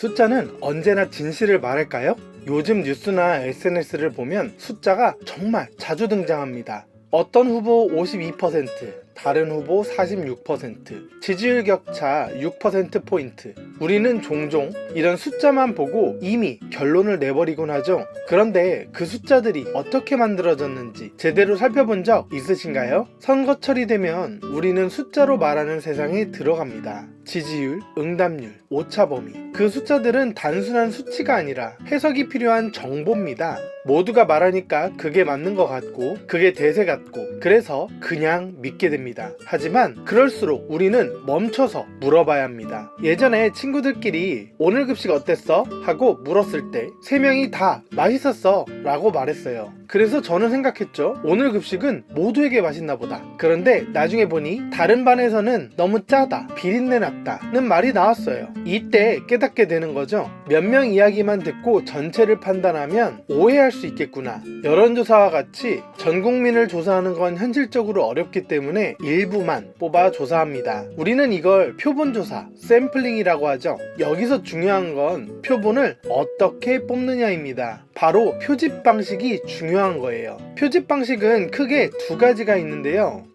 숫자는 언제나 진실을 말할까요? 요즘 뉴스나 SNS를 보면 숫자가 정말 자주 등장합니다. 어떤 후보 52%, 다른 후보 46%, 지지율 격차 6%포인트. 우리는 종종 이런 숫자만 보고 이미 결론을 내버리곤 하죠. 그런데 그 숫자들이 어떻게 만들어졌는지 제대로 살펴본 적 있으신가요? 선거철이 되면 우리는 숫자로 말하는 세상에 들어갑니다. 지지율, 응답률, 오차 범위. 그 숫자들은 단순한 수치가 아니라 해석이 필요한 정보입니다. 모두가 말하니까 그게 맞는 것 같고, 그게 대세 같고, 그래서 그냥 믿게 됩니다. 하지만 그럴수록 우리는 멈춰서 물어봐야 합니다. 예전에 친구들끼리 오늘 급식 어땠어? 하고 물었을 때 세 명이 다 맛있었어 라고 말했어요. 그래서 저는 생각했죠. 오늘 급식은 모두에게 맛있나 보다. 그런데 나중에 보니 다른 반에서는 너무 짜다, 비린내 났다는 말이 나왔어요. 이때 깨닫게 되는 거죠. 몇 명 이야기만 듣고 전체를 판단하면 오해할 수 있겠구나. 여론조사와 같이 전 국민을 조사하는 건 현실적으로 어렵기 때문에 일부만 뽑아 조사합니다. 우리는 이걸 표본조사, 샘플링이라고 하죠. 여기서 중요한 건 표본을 어떻게 뽑느냐입니다. 바로 표집 방식이 중요 한 거예요. 표집 방식은 크게 두 가지가 있는데요.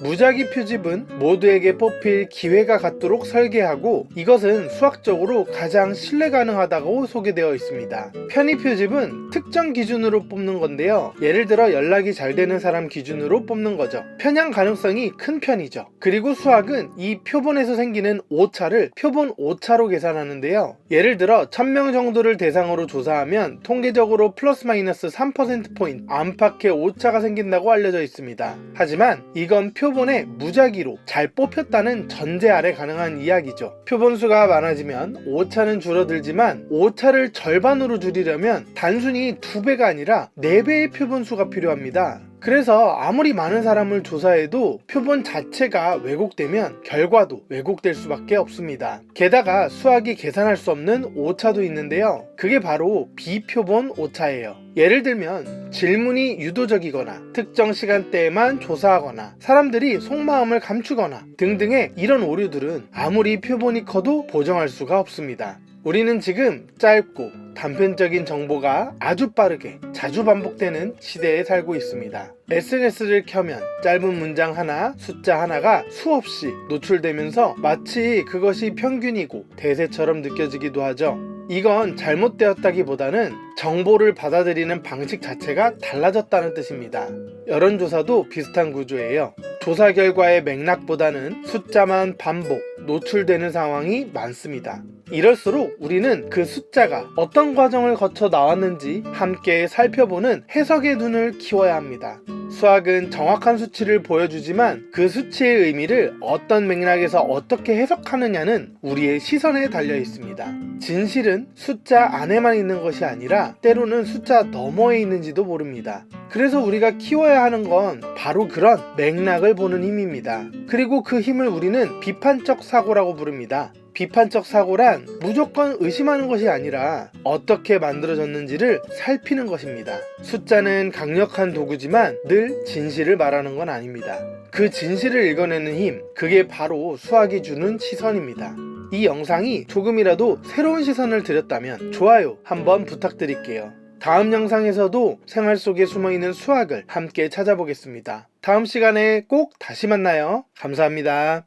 무작위 표집은 모두에게 뽑힐 기회가 갖도록 설계하고 이것은 수학적으로 가장 신뢰 가능하다고 소개되어 있습니다. 편의 표집은 특정 기준으로 뽑는 건데요. 예를 들어 연락이 잘 되는 사람 기준으로 뽑는 거죠. 편향 가능성이 큰 편이죠. 그리고 수학은 이 표본에서 생기는 오차를 표본 오차로 계산하는데요. 예를 들어 1000명 정도를 대상으로 조사하면 통계적으로 플러스 마이너스 3%포인트 안팎의 오차가 생긴다고 알려져 있습니다. 하지만 이건 표 본에 무작위로 잘 뽑혔다는 전제 아래 가능한 이야기죠. 표본수가 많아지면 오차는 줄어들지만 오차를 절반으로 줄이려면 단순히 두 배가 아니라 네 배의 표본수가 필요합니다. 그래서 아무리 많은 사람을 조사해도 표본 자체가 왜곡되면 결과도 왜곡될 수밖에 없습니다. 게다가 수학이 계산할 수 없는 오차도 있는데요. 그게 바로 비표본 오차예요. 예를 들면 질문이 유도적이거나 특정 시간대에만 조사하거나 사람들이 속마음을 감추거나 등등의 이런 오류들은 아무리 표본이 커도 보정할 수가 없습니다. 우리는 지금 짧고 단편적인 정보가 아주 빠르게 자주 반복되는 시대에 살고 있습니다. SNS를 켜면 짧은 문장 하나, 숫자 하나가 수없이 노출되면서 마치 그것이 평균이고 대세처럼 느껴지기도 하죠. 이건 잘못되었다기보다는 정보를 받아들이는 방식 자체가 달라졌다는 뜻입니다. 여론조사도 비슷한 구조예요. 조사 결과의 맥락보다는 숫자만 반복, 노출되는 상황이 많습니다. 이럴수록 우리는 그 숫자가 어떤 과정을 거쳐 나왔는지 함께 살펴보는 해석의 눈을 키워야 합니다. 수학은 정확한 수치를 보여주지만 그 수치의 의미를 어떤 맥락에서 어떻게 해석하느냐는 우리의 시선에 달려 있습니다. 진실은 숫자 안에만 있는 것이 아니라 때로는 숫자 너머에 있는지도 모릅니다. 그래서 우리가 키워야 하는 건 바로 그런 맥락을 보는 힘입니다. 그리고 그 힘을 우리는 비판적 사고라고 부릅니다. 비판적 사고란 무조건 의심하는 것이 아니라 어떻게 만들어졌는지를 살피는 것입니다. 숫자는 강력한 도구지만 늘 진실을 말하는 건 아닙니다. 그 진실을 읽어내는 힘, 그게 바로 수학이 주는 시선입니다. 이 영상이 조금이라도 새로운 시선을 드렸다면 좋아요 한번 부탁드릴게요. 다음 영상에서도 생활 속에 숨어있는 수학을 함께 찾아보겠습니다. 다음 시간에 꼭 다시 만나요. 감사합니다.